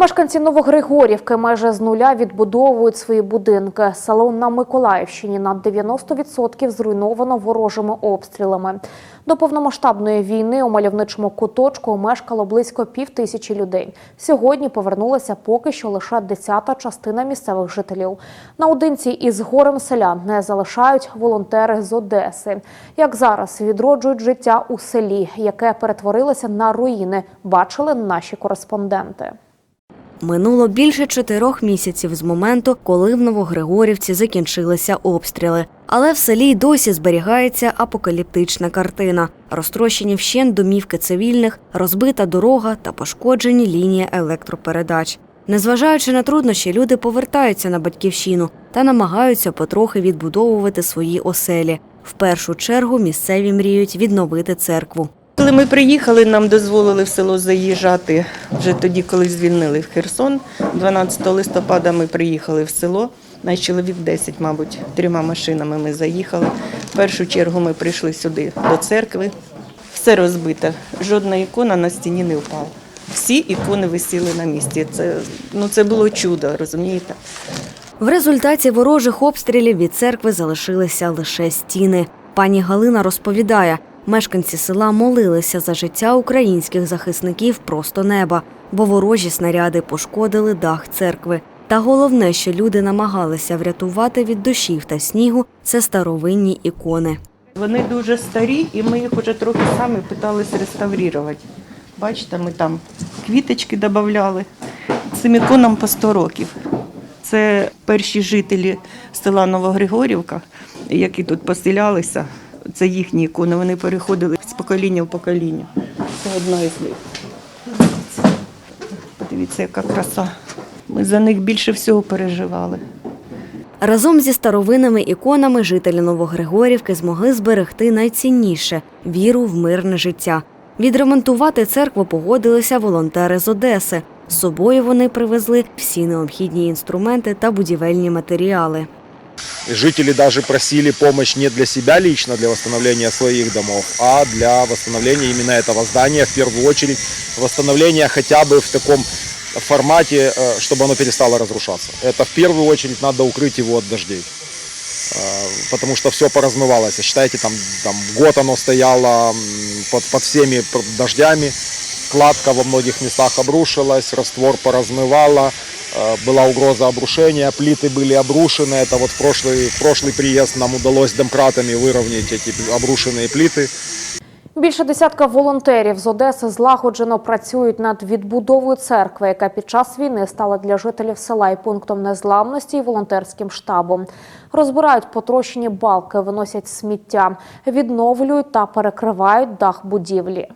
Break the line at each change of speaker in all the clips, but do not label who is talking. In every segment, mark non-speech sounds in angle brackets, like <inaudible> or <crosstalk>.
Мешканці Новогригорівки майже з нуля відбудовують свої будинки. Село на Миколаївщині на 90% зруйновано ворожими обстрілами. До повномасштабної війни у мальовничому куточку мешкало близько пів тисячі людей. Сьогодні повернулася поки що лише десята частина місцевих жителів. Наодинці із горем селян не залишають волонтери з Одеси. Як зараз відроджують життя у селі, яке перетворилося на руїни, бачили наші кореспонденти.
Минуло більше чотирьох місяців з моменту, коли в Новогригорівці закінчилися обстріли. Але в селі й досі зберігається апокаліптична картина: розтрощені вщент домівки цивільних, розбита дорога та пошкоджені лінії електропередач. Незважаючи на труднощі, люди повертаються на батьківщину та намагаються потрохи відбудовувати свої оселі. В першу чергу місцеві мріють відновити церкву.
Коли ми приїхали, нам дозволили в село заїжджати вже тоді, коли звільнили в Херсон. 12 листопада ми приїхали в село. Наш чоловік 10, мабуть, трьома машинами ми заїхали. В першу чергу ми прийшли сюди до церкви. Все розбите. Жодна ікона на стіні не впала. Всі ікони висіли на місці. Це, ну, це було чудо, розумієте?
В результаті ворожих обстрілів від церкви залишилися лише стіни. Пані Галина розповідає, мешканці села молилися за життя українських захисників просто неба, бо ворожі снаряди пошкодили дах церкви. Та головне, що люди намагалися врятувати від дощів та снігу, це старовинні ікони.
Вони дуже старі, і ми їх вже трохи самі питалися реставрувати. Бачите, ми там квіточки додавали. Цим іконам по 100 років. Це перші жителі села Новогригорівка, які тут поселялися. Це їхні ікони. Вони переходили з покоління в покоління. Це одна із них. Подивіться, яка краса. Ми за них більше всього переживали.
Разом зі старовинними іконами жителі Новогригорівки змогли зберегти найцінніше віру в мирне життя. Відремонтувати церкву погодилися волонтери з Одеси. З собою вони привезли всі необхідні інструменти та будівельні матеріали.
Жители даже просили помощь не для себя лично, для восстановления своих домов, а для восстановления именно этого здания, в первую очередь восстановления хотя бы в таком формате, э, чтобы оно перестало разрушаться. Это в первую очередь надо укрыть его от дождей. Э, Потому что все поразмывалось. Считайте, там, там год оно стояло под, под всеми дождями, кладка во многих местах обрушилась, раствор поразмывало, была угроза обрушения, плиты были обрушены. Это вот в прошлый, в прошлый приезд нам удалось домкратами выровнять эти обрушенные плиты.
Більше десятка волонтерів з Одеси злагоджено працюють над відбудовою церкви, яка під час війни стала для жителів села і пунктом незламності і волонтерським штабом. Розбирають потрощені балки, виносять сміття, відновлюють та перекривають дах будівлі.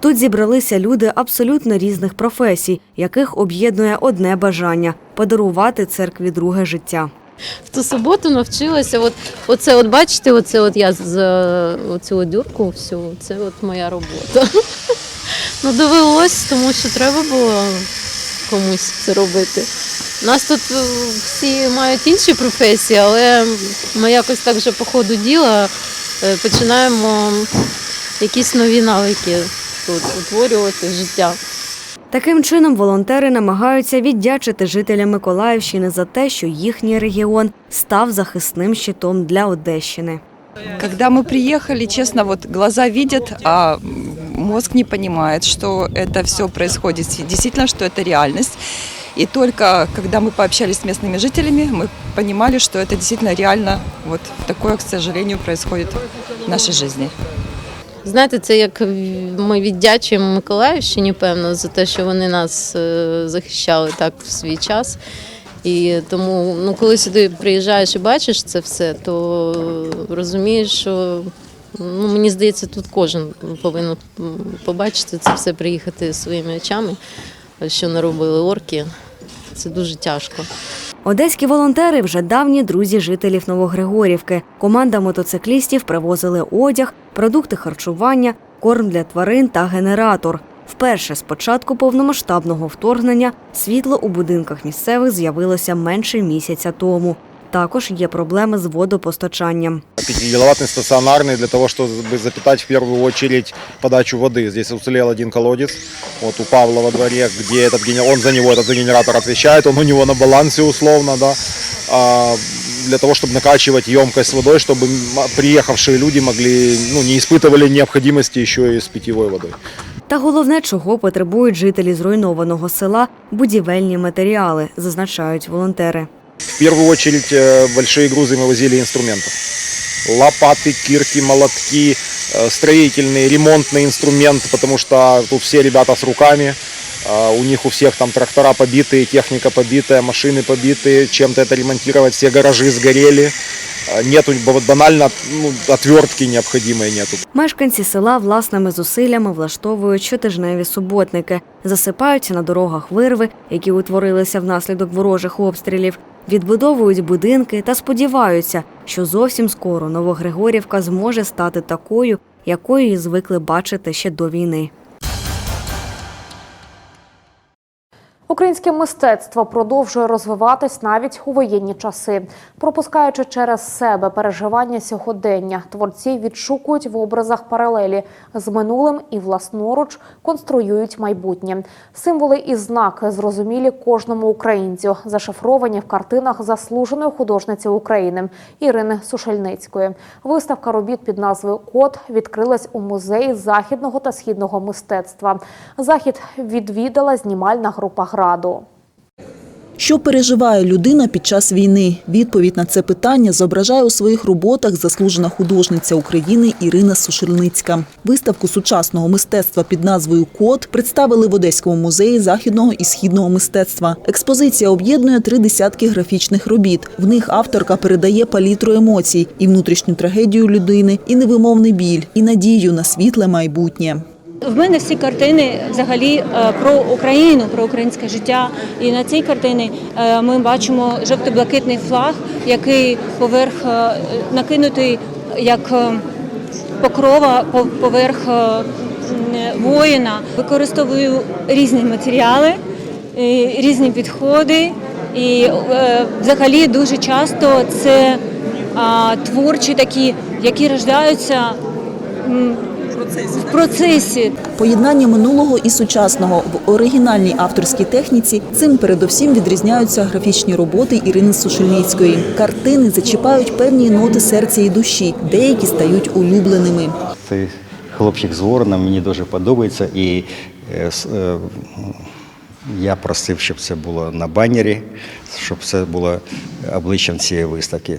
Тут зібралися люди абсолютно різних професій, яких об'єднує одне бажання подарувати церкві друге життя.
В ту суботу навчилася. От, оце, от бачите, оце от я з оцю дюрку всю, це от моя робота. <laughs> Ну, довелось, тому що треба було комусь це робити. У нас тут е, всі мають інші професії, але ми якось так вже по ходу діла е, починаємо якісь нові навики тут утворювати життя.
Таким чином, волонтери намагаються віддячити жителям Миколаївщини за те, що їхній регіон став захисним щитом для Одещини.
Когда мы приехали, честно, вот глаза видят, а мозг не понимает, что это все происходит, действительно, что это реальность. И только когда мы пообщались с местными жителями, мы понимали, что это действительно реально, вот такое, к сожалению, происходит в нашей жизни.
Знаєте, це як ми віддячуємо Миколаївщині, певно, за те, що вони нас е, захищали так в свій час. І тому, ну, коли сюди приїжджаєш і бачиш це все, то розумієш, що ну, мені здається, тут кожен повинен побачити це все, приїхати своїми очами, що наробили орки. Це дуже тяжко.
Одеські волонтери вже давні друзі жителів Новогригорівки. Команда мотоциклістів привозили одяг, продукти харчування, корм для тварин та генератор. Вперше з початку повномасштабного вторгнення світло у будинках місцевих з'явилося менше місяця тому. Також є проблеми з водопостачанням.
Пятикиловаттный стационарный для того, чтобы запитать в первую очередь подачу воды. Здесь уцелел один колодец, вот у Павла во дворе, где этот генератор, он за него, этот за генератор отвечает, он у него на балансе условно, да, А, для того, чтобы накачивать емкость водой, чтобы м- приехавшие люди могли, ну, не испытывали необходимости еще и с питьевой водой.
Та головне, чого потребують жителі зруйнованого села будівельні матеріали, зазначають волонтери.
В первую очередь э, большие грузы мы возили инструментов. Лопаты, кирки, молотки, э, строительный, ремонтный инструмент, потому что тут все ребята с руками. А У них у всех там трактора побитые, техника побитая, машины побитые, чем-то это ремонтировать, все гаражи сгорели. А Нету вот банально ну, отвертки необходимой нету.
Мешканці села власними зусиллями влаштовують щотижневі суботники, засипають на дорогах вирви, які утворилися внаслідок ворожих обстрілів, відбудовують будинки та сподіваються, що зовсім скоро Новогригорівка зможе стати такою, якою її звикли бачити ще до війни.
Українське мистецтво продовжує розвиватись навіть у воєнні часи. Пропускаючи через себе переживання сьогодення, творці відшукують в образах паралелі з минулим і власноруч конструюють майбутнє. Символи і знаки зрозумілі кожному українцю, зашифровані в картинах заслуженої художниці України Ірини Сушельницької. Виставка робіт під назвою Код відкрилась у музеї західного та східного мистецтва. Захід відвідала знімальна група граду.
Що переживає людина під час війни? Відповідь на це питання зображає у своїх роботах заслужена художниця України Ірина Сушельницька. Виставку сучасного мистецтва під назвою Код представили в Одеському музеї західного і східного мистецтва. Експозиція об'єднує три десятки графічних робіт. В них авторка передає палітру емоцій і внутрішню трагедію людини, і невимовний біль, і надію на світле майбутнє.
В мене всі картини взагалі е, про Україну, про українське життя. І на цій картині е, ми бачимо жовто-блакитний флаг, який поверх е, накинутий як покрова по- поверх воїна. Використовую різні матеріали, різні підходи. І взагалі дуже часто це творчі такі, які рождаються м, в процесі.
Поєднання минулого і сучасного в оригінальній авторській техніці цим передовсім відрізняються графічні роботи Ірини Сушельницької. Картини зачіпають певні ноти серця і душі, деякі стають улюбленими.
Цей хлопчик з Ворона мені дуже подобається. І е, е, я просив, щоб це було на банері, щоб це було обличчям цієї виставки.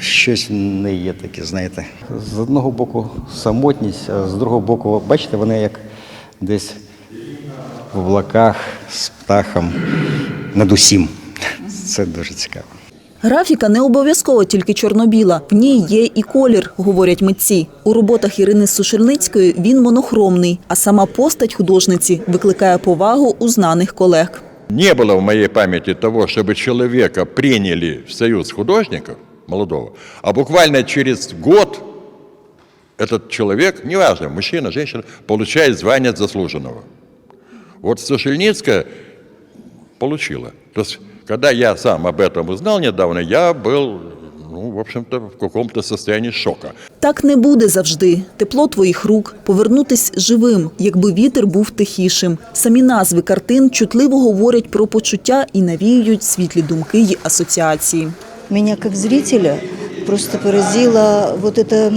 Щось не є таке, знаєте. З одного боку самотність, а з другого боку, бачите, вони як десь в облаках з птахом над усім. Це дуже цікаво.
Графіка не обов'язково тільки чорно-біла. В ній є і колір, говорять митці. У роботах Ірини Сушельницької він монохромний, а сама постать художниці викликає повагу у знаних колег.
Не было в моей памяти того, чтобы человека приняли в союз художников, молодого, а буквально через год этот человек, неважно, мужчина, женщина, получает звание заслуженного. Вот Сушельницкая получила. То есть, когда я сам об этом узнал недавно, я был, ну, в общем-то, в каком-то состоянии шока.
Так не буде завжди. Тепло твоїх рук, повернутись живим, якби вітер був тихішим. Самі назви картин чутливо говорять про почуття і навіюють світлі думки й асоціації.
Меня как зрителя просто поразила вот эта,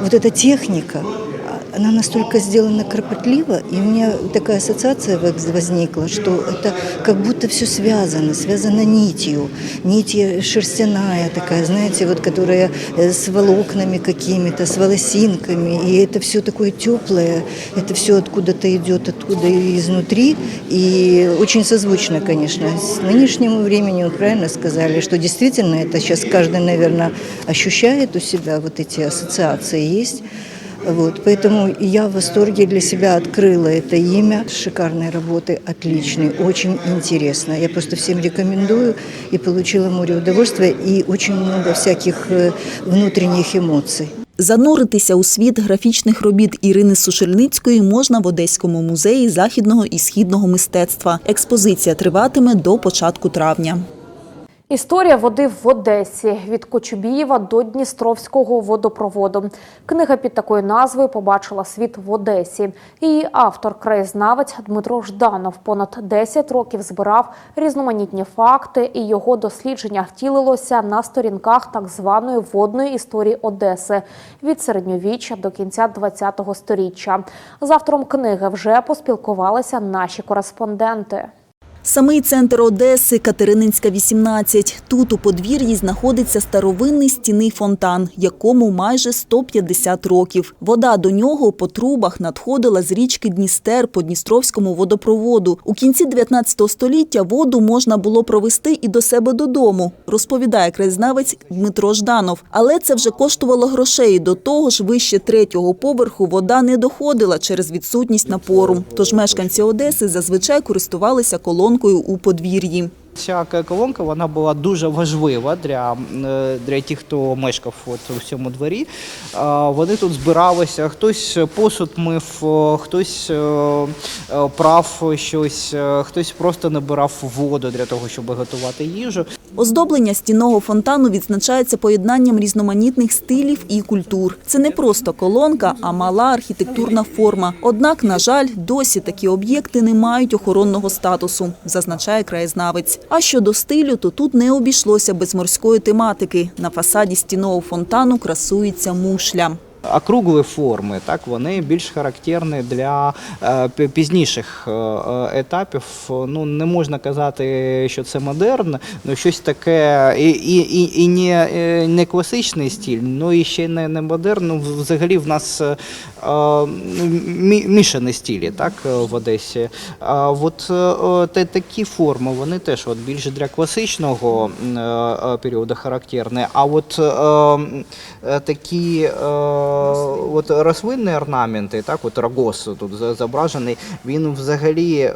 вот эта техника Она настолько сделана кропотливо, и у меня такая ассоциация воз- возникла, что это как будто все связано, связано нитью. Нить э, шерстяная такая, знаете, вот которая э, с волокнами какими-то, с волосинками, и это все такое теплое, это все откуда-то идет, откуда изнутри, и очень созвучно, конечно, с нынешнему времени, вы правильно сказали, что действительно это сейчас каждый, наверное, ощущает у себя вот эти ассоциации есть. Вот, поэтому я в восторге для себя открыла это имя. Шикарной работы, отличной, очень интересно. Я просто всем рекомендую и получила море удовольствия и очень много всяких э, внутренних эмоций.
Зануритися у світ графічних робіт Ірини Сушельницької можна в Одеському музеї західного і східного мистецтва. Експозиція триватиме до початку травня.
Історія води в Одесі від Кочубієва до Дністровського водопроводу. Книга під такою назвою побачила світ в Одесі. Її автор, краєзнавець Дмитро Жданов, понад 10 років збирав різноманітні факти, і його дослідження втілилося на сторінках так званої водної історії Одеси від середньовіччя до кінця ХХ століття. З автором книги вже поспілкувалися наші кореспонденти.
Самий центр Одеси, Катерининська, 18. Тут у подвір'ї знаходиться старовинний стінний фонтан, якому майже 150 років. Вода до нього по трубах надходила з річки Дністер по Дністровському водопроводу. У кінці 19 століття воду можна було провести і до себе додому, розповідає краєзнавець Дмитро Жданов. Але це вже коштувало грошей. До того ж, вище третього поверху вода не доходила через відсутність напору. Тож мешканці Одеси зазвичай користувалися колонкою у подвір'ї.
Ця колонка вона була дуже важлива для, е, для тих, хто мешкав от у цьому дворі. Вони тут збиралися, хтось посуд мив, хтось е, е, прав щось, хтось просто набирав воду для того, щоб готувати їжу.
Оздоблення стінного фонтану відзначається поєднанням різноманітних стилів і культур. Це не просто колонка, а мала архітектурна форма. Однак, на жаль, досі такі об'єкти не мають охоронного статусу, зазначає краєзнавець. А щодо стилю, то тут не обійшлося без морської тематики. На фасаді стінного фонтану красується мушля.
Округлі форми, так вони більш характерні для е, пізніших е, е, етапів. Ну не можна казати, що це модерн, але щось таке і, і, і, не, не класичний стиль, ну і ще не, не модерн. Ну, взагалі в нас мішані стилі, так в Одесі. А от е, е, такі форми вони теж от більше для класичного е, е, періоду характерні. А от е, е, такі е, от рослинні орнаменти, так, от рогос тут зображений, він взагалі е,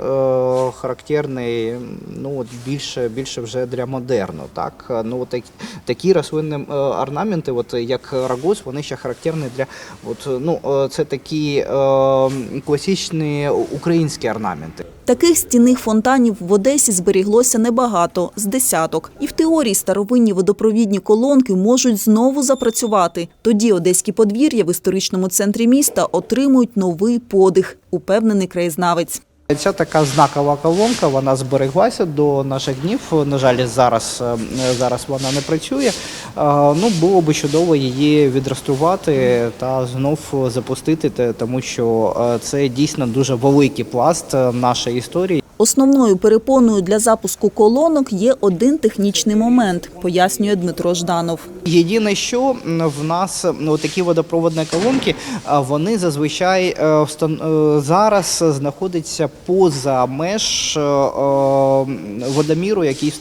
характерний ну, от більше, більше вже для модерну. Так? Ну, от такі, рослинні е, орнаменти, от як рогос, вони ще характерні для от, ну, е, це такі е, класичні українські орнаменти.
Таких стінних фонтанів в Одесі зберіглося небагато з десяток. І в теорії старовинні водопровідні колонки можуть знову запрацювати. Тоді одеські подвір'я в історичному центрі міста отримують новий подих, упевнений краєзнавець.
Ця така знакова колонка, вона збереглася до наших днів. На жаль, зараз, е, зараз вона не працює. Е, Ну, було би чудово її відреставрувати та знов запустити, тому що е, це дійсно дуже великий пласт нашої історії.
Основною перепоною для запуску колонок є один технічний момент, пояснює Дмитро Жданов.
Єдине, що в нас ну, такі водопроводні колонки, вони зазвичай зараз знаходяться поза меж е, е, водоміру, який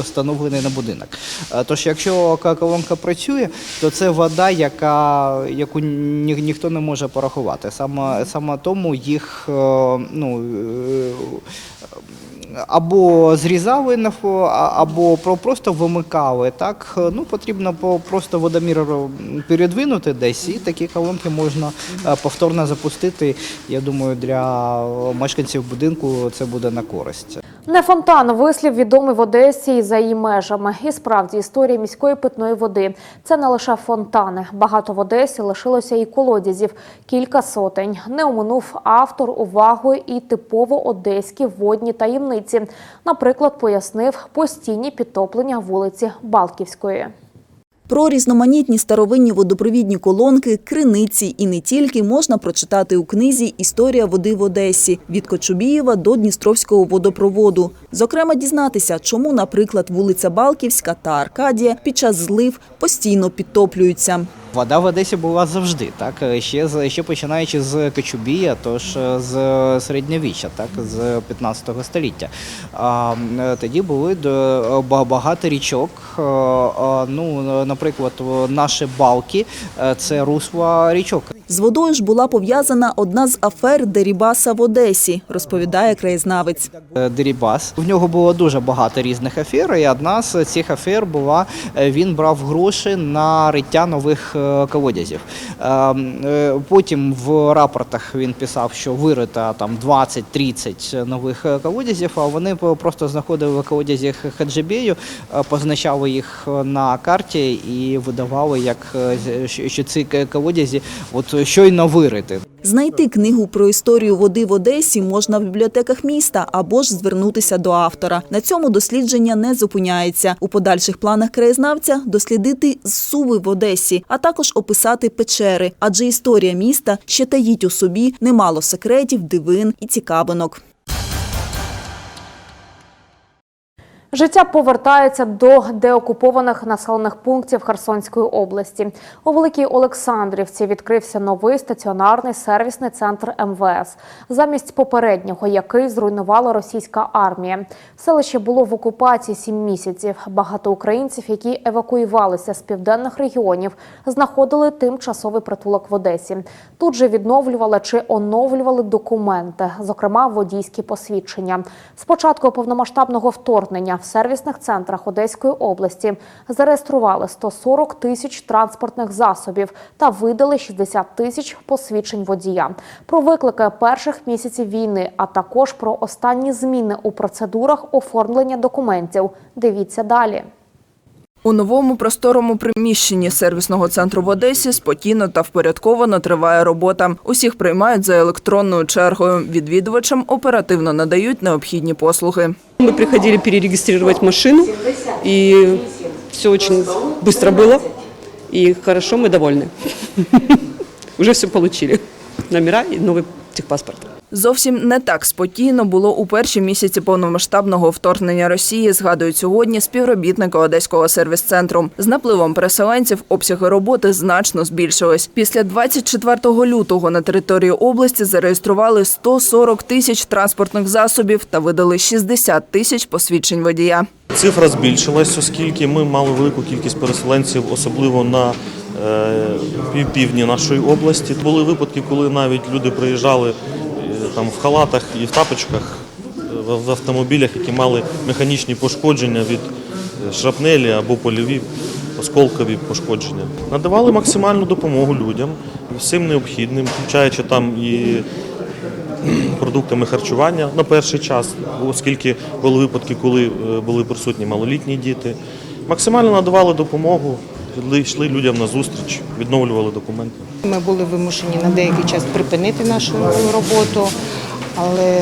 встановлений на будинок. Е, Тож, якщо колонка працює, то це вода, яка, яку ні, ніхто не може порахувати. Саме, саме тому їх ну, або зрізали або про- просто вимикали. Так ну потрібно по- просто водомір передвинути десь, і такі колонки можна е, повторно запустити. Я думаю, для мешканців будинку це буде на користь.
Не фонтан, вислів відомий в Одесі і за її межами. І справді історія міської питної води це не лише фонтани. Багато в Одесі лишилося і колодязів, кілька сотень. Не оминув автор увагою і типово одеські водні таємниці. Наприклад, пояснив постійні підтоплення вулиці Балківської.
Про різноманітні старовинні водопровідні колонки, криниці і не тільки можна прочитати у книзі Історія води в Одесі від Кочубієва до Дністровського водопроводу. Зокрема, дізнатися, чому, наприклад, вулиця Балківська та Аркадія під час злив постійно підтоплюються.
Вода в Одесі була завжди, так ще ще починаючи з Кочубія, тож е, з середньовіччя, так з 15 століття. А е, тоді були багато річок. е, е, Ну, наприклад, наші балки е, це русла річок.
З водою ж була пов'язана одна з афер Дерібаса в Одесі, розповідає краєзнавець.
Е, Дерібас. В нього було дуже багато різних афер, і одна з цих афер була е, він брав гроші на риття нових е, колодязів. Е, е, Потім в рапортах він писав, що вирита там 20-30 нових колодязів, а вони просто знаходили колодязі Хаджибею, позначали їх на карті і видавали, як що ці колодязі от щойно вирити.
Знайти книгу про історію води в Одесі можна в бібліотеках міста або ж звернутися до автора. На цьому дослідження не зупиняється. У подальших планах краєзнавця дослідити зсуви в Одесі, а також описати печери, адже історія міста ще таїть у собі немало секретів, дивин і цікавинок.
Життя повертається до деокупованих населених пунктів Херсонської області. У Великій Олександрівці відкрився новий стаціонарний сервісний центр МВС замість попереднього, який зруйнувала російська армія. Селище було в окупації сім місяців. Багато українців, які евакуювалися з південних регіонів, знаходили тимчасовий притулок в Одесі. Тут же відновлювали чи оновлювали документи, зокрема водійські посвідчення. З початку повномасштабного вторгнення в сервісних центрах Одеської області зареєстрували 140 тисяч транспортних засобів та видали 60 тисяч посвідчень водія. Про виклики перших місяців війни, а також про останні зміни у процедурах оформлення документів. Дивіться далі.
У новому просторому приміщенні сервісного центру в Одесі спокійно та впорядковано триває робота. Усіх приймають за електронною чергою. Відвідувачам оперативно надають необхідні послуги.
Мы приходили перерегистрировать машину, и все очень быстро было, и хорошо, мы довольны. <laughs> Уже все получили. Номера и новый техпаспорт.
Зовсім не так спокійно було у перші місяці повномасштабного вторгнення Росії, згадують сьогодні співробітники Одеського сервіс-центру. З напливом переселенців обсяги роботи значно збільшились. Після 24 лютого на території області зареєстрували 140 тисяч транспортних засобів та видали 60 тисяч посвідчень водія.
Цифра збільшилась, оскільки ми мали велику кількість переселенців, особливо на е, півдні нашої області. Були випадки, коли навіть люди приїжджали там в халатах і в тапочках в автомобілях, які мали механічні пошкодження від е, шрапнелі або польові осколкові пошкодження. Надавали максимальну допомогу людям всім необхідним, включаючи там і продуктами харчування на перший час, оскільки були випадки, коли е, були присутні малолітні діти. Максимально надавали допомогу, йшли людям на зустріч, відновлювали документи.
Ми були вимушені на деякий час припинити нашу роботу, але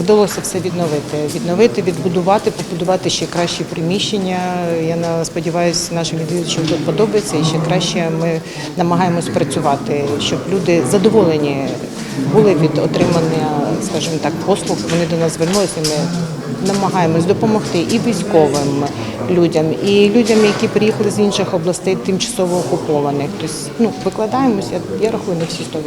вдалося все відновити. Відновити, відбудувати, побудувати ще кращі приміщення. Я сподіваюся, нашим відвідувачам подобається і ще краще ми намагаємось працювати, щоб люди задоволені були від отримання, скажімо так, послуг. Вони до нас звернулися. Ми намагаємось допомогти і військовим людям, і людям, які приїхали з інших областей, тимчасово окупованих. Тобто, ну, викладаємося, я, я рахую на всі 100%.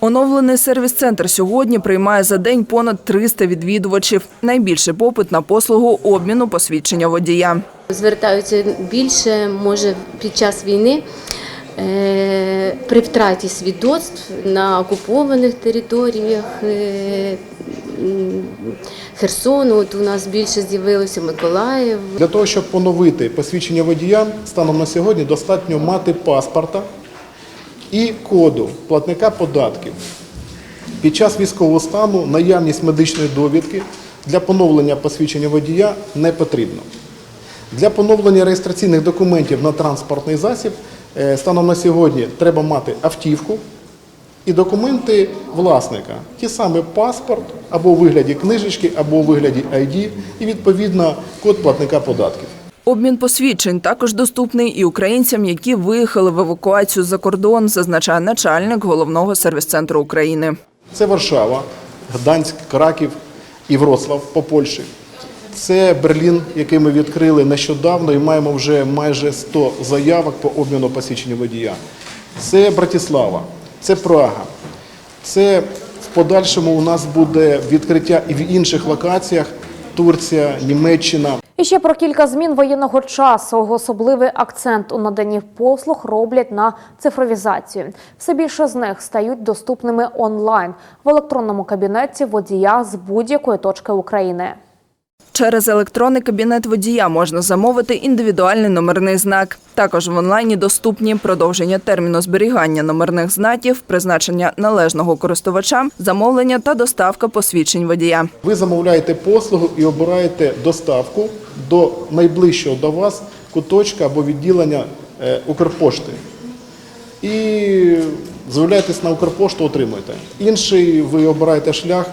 Оновлений сервіс-центр сьогодні приймає за день понад 300 відвідувачів. Найбільший попит на послугу обміну посвідчення водія.
звертаються більше, може під час війни. е, При втраті свідоцтв на окупованих територіях е, Херсону, от у нас більше з'явилося Миколаїв.
Для того, щоб поновити посвідчення водія, станом на сьогодні достатньо мати паспорта і коду платника податків. Під час військового стану наявність медичної довідки для поновлення посвідчення водія не потрібно. Для поновлення реєстраційних документів на транспортний засіб е, станом на сьогодні треба мати автівку і документи власника. Ті саме паспорт або у вигляді книжечки, або у вигляді ID і відповідно код платника податків.
Обмін посвідчень також доступний і українцям, які виїхали в евакуацію за кордон, зазначає начальник головного сервіс-центру України.
Це Варшава, Гданськ, Краків і Вроцлав по Польщі. Це Берлін, який ми відкрили нещодавно і маємо вже майже 100 заявок по обміну посвідчення водія. Це Братислава, це Прага. Це в подальшому у нас буде відкриття і в інших локаціях, Турція, Німеччина.
І ще про кілька змін воєнного часу. Особливий акцент у наданні послуг роблять на цифровізацію. Все більше з них стають доступними онлайн в електронному кабінеті водія з будь-якої точки України.
Через електронний кабінет водія можна замовити індивідуальний номерний знак. Також в онлайні доступні продовження терміну зберігання номерних знаків, призначення належного користувача, замовлення та доставка посвідчень водія.
Ви замовляєте послугу і обираєте доставку до найближчого до вас куточка або відділення е, Укрпошти. І з'являєтесь на Укрпошту, отримуєте. Інший ви обираєте шлях.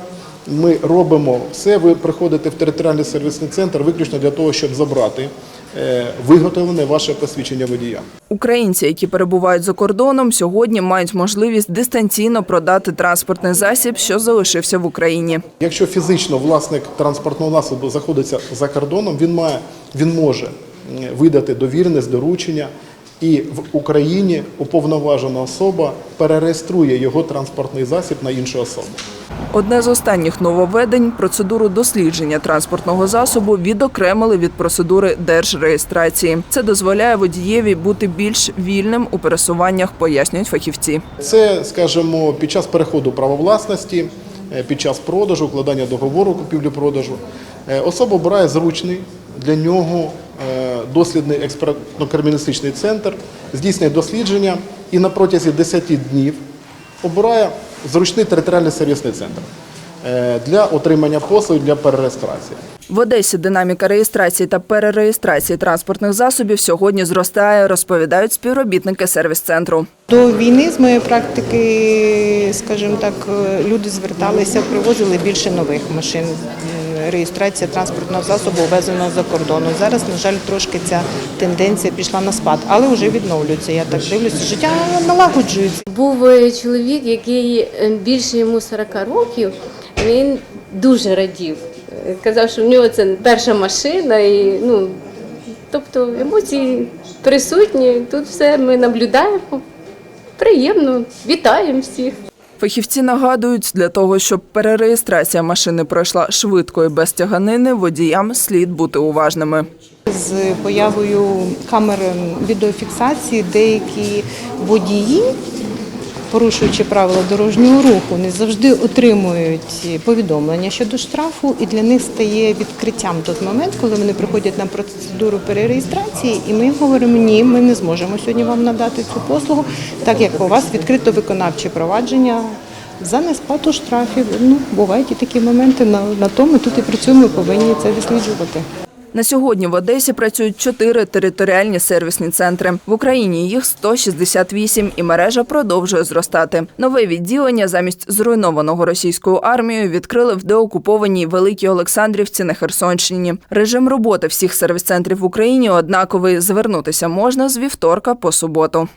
Ми робимо все. Ви приходите в територіальний сервісний центр виключно для того, щоб забрати е, виготовлене ваше посвідчення водія.
Українці, які перебувають за кордоном, сьогодні мають можливість дистанційно продати транспортний засіб, що залишився в Україні.
Якщо фізично власник транспортного засобу знаходиться за кордоном, він має він може видати довіреність, доручення, і в Україні уповноважена особа перереєструє його транспортний засіб на іншу особу.
Одне з останніх нововведень – процедуру дослідження транспортного засобу відокремили від процедури держреєстрації. Це дозволяє водієві бути більш вільним у пересуваннях, пояснюють фахівці.
Це, скажімо, під час переходу права власності, е, під час продажу, укладання договору купівлі-продажу, е, особа обирає зручний для нього дослідний експертно-криміналістичний центр, здійснює дослідження і на протязі 10 днів обирає зручний територіальний сервісний центр е, для отримання послуг для перереєстрації.
В Одесі динаміка реєстрації та перереєстрації транспортних засобів сьогодні зростає, розповідають співробітники сервіс-центру.
До війни, з моєї практики, скажімо так, люди зверталися, привозили більше нових машин. Реєстрація транспортного засобу ввезеного за кордону. Зараз, на жаль, трошки ця тенденція пішла на спад, але вже відновлюється. Я так дивлюся, життя налагоджується.
Був е, чоловік, який е, більше йому 40 років, він дуже радів. Е, Казав, що в нього це перша машина, і ну, тобто емоції присутні. Тут все ми наблюдаємо. Приємно, вітаємо всіх.
Фахівці нагадують, для того, щоб перереєстрація машини пройшла швидко і без тяганини, водіям слід бути уважними.
З появою камер відеофіксації деякі водії, порушуючи правила дорожнього руху, не завжди отримують повідомлення щодо штрафу, і для них стає відкриттям той момент, коли вони приходять на процедуру перереєстрації, і ми їм говоримо, ні, ми не зможемо сьогодні вам надати цю послугу, так як у вас відкрито виконавче провадження. За несплату штрафів ну бувають і такі моменти. На, на то ми тут і працюємо, повинні це досліджувати.
На сьогодні в Одесі працюють чотири територіальні сервісні центри. В Україні їх 168 і мережа продовжує зростати. Нове відділення замість зруйнованого російською армією відкрили в деокупованій Великій Олександрівці на Херсонщині. Режим роботи всіх сервіс-центрів в Україні однаковий. Звернутися можна з вівторка по суботу.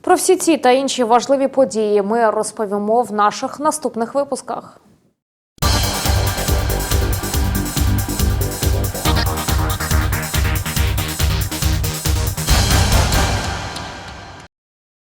Про всі ці та інші важливі події ми розповімо в наших наступних випусках.